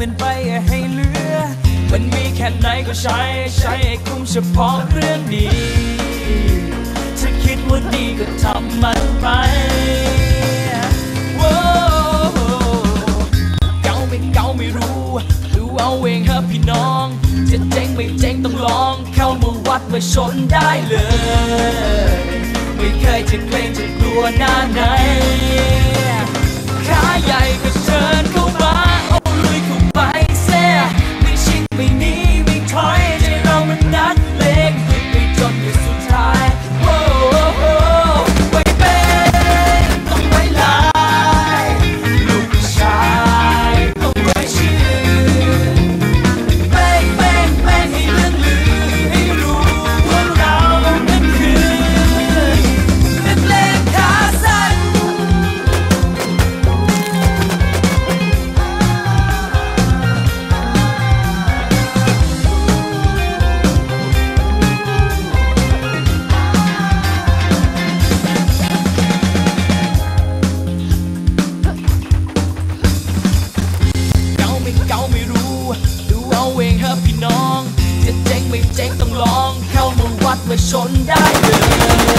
มันไปให้เหลือ มันมีแค่ไหนก็ใช้ใช้คุ้มเฉพาะเรื่องดีถ้าคิดว่าดีก็ทำมันไปเก่าไม่เก่าไม่รู้ดูเอาเองฮะพี่น้อง จะเจ๊งไม่เจ๊งต้องลอง เข้ามาวัดมาชนได้เลย ไม่เคยจะเกรงจะกลัวหน้าไหน ชนได้เลย